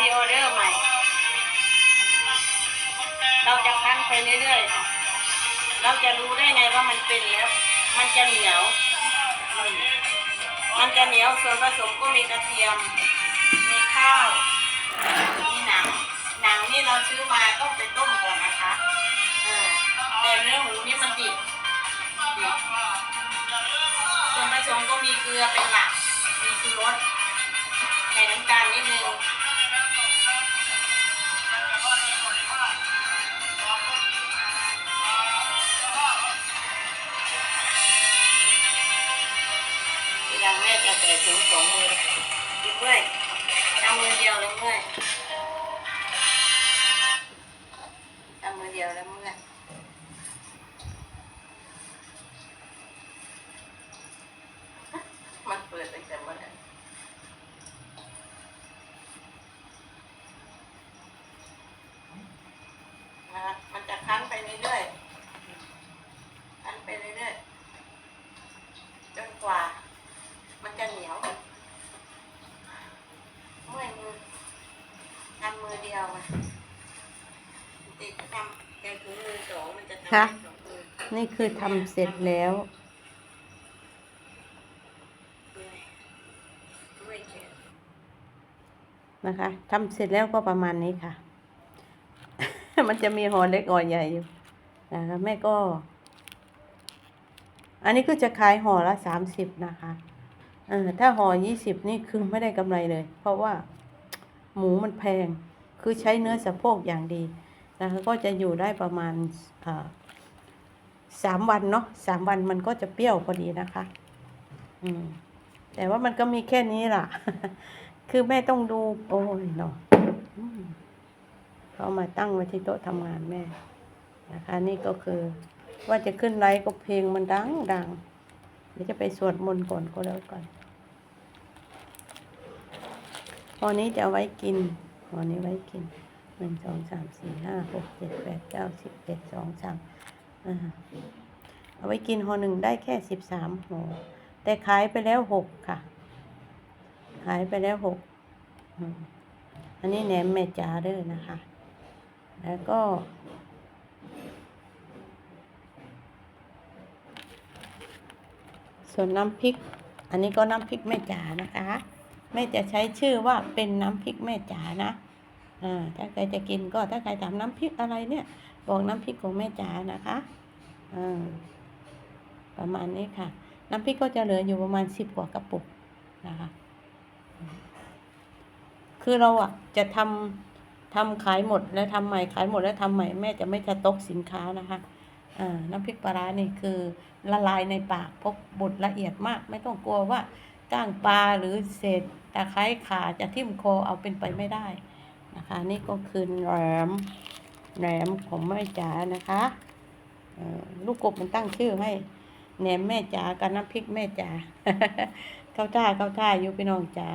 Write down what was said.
รีออเดอร์ใหม่ เราจะคั้นไปเรื่อยๆค่ะ เราจะรู้ได้ไงว่ามันเป็นแล้ว มันจะเหนียว มันจะเหนียวส่วนผสมก็มีกระเทียม มีข้าว มีหนัง หนังนี่เราซื้อมาต้องไปต้มก่อนนะคะแต่เนื้อหมูนี่มันดิบดิบส่วนผสมก็มีเกลือเป็นหลัก มีชูรสใส่น้ำตาลนิดนึงังแม่จะแต่ถุงสองมือดูด้วยเอามือเดียวแล้วเมื่อยเอามือเดียวแล้วเมื่อยมันเปิดตั้งแต่เมื่อไหร่นะคะมันจะคั้นไปเรื่อยๆคั้นไปเรื่อยๆจนกว่า มันจะเหนียวเมื่อยมือทำมือเดียวอะ ติดทำแต่ถุงมือสองมันจะทำค่ะได้สองมือนี่คือทำเสร็จแล้วเมื่อยเมื่อยแขนนะคะทำเสร็จแล้วก็ประมาณนี้ค่ะ มันจะมีห่อเล็กห่อใหญ่อยู่นะคะแม่ก็ อันนี้ก็จะขายห่อละสามสิบนะคะเออถ้าห่อยี่สิบนี่คือไม่ได้กำไรเลย เพราะว่าหมูมันแพง คือใช้เนื้อสะโพกอย่างดีนะคะก็จะอยู่ได้ประมาณสามวันเนาะสามวันมันก็จะเปรี้ยวพอดีนะคะ อืม แต่ว่ามันก็มีแค่นี้ล่ะ คือแม่ต้องดู โอ้ยเนาะเขามาตั้งไว้ที่โต๊ะทำงานแม่ นะคะ นี่ก็คือ ว่าจะขึ้นไลฟ์ก็เพลงมันดังดังเดี๋ยวจะไปสวดมนต์ก่อนก็แล้วกันพอนี้จะไว้กิน พอนี้ไว้กินหนึ่งสองสามสี่ห้าหกเจ็ดแปดเก้าสิบเอ็ดสองสามอ่าเอาไว้กินห่อหนึ่งได้แค่สิบสามห่อแต่ขายไปแล้วหกค่ะ ขายไปแล้วหกอันนี้แหนมแม่จ๋าเด้อนะคะ แล้วก็ ส่วนน้ำพริก อันนี้ก็น้ำพริกแม่จ๋านะคะ แม่จะใช้ชื่อว่าเป็นน้ำพริกแม่จ๋านะอ่าถ้าใครจะกินก็ถ้าใครถามน้ำพริกอะไรเนี่ย บอกน้ำพริกของแม่จ๋านะคะอ่าประมาณนี้ค่ะ น้ำพริกก็จะเหลืออยู่ประมาณสิบกว่ากระปุกนะคะ คือเราอะจะทำทำขายหมดแล้วทำใหม่ขายหมดแล้วทำใหม่แม่จะไม่จะตกสินค้านะคะอ่าน้ำพริกปลาร้านี่คือละลายในปากพบบดละเอียดมาก ไม่ต้องกลัวว่า ก้างปลาหรือเศษตะไคร้ขาจะทิ่มคอเอาเป็นไปไม่ได้นะคะ นี่ก็คือแหนมแหนมของแม่จ๋านะคะลูกกบมันตั้งชื่อให้แหนมแม่จ๋ากับน้ำพริกแม่จ๋าเข้าท่าเข้าท่าอยู่พี่น้องจ๋า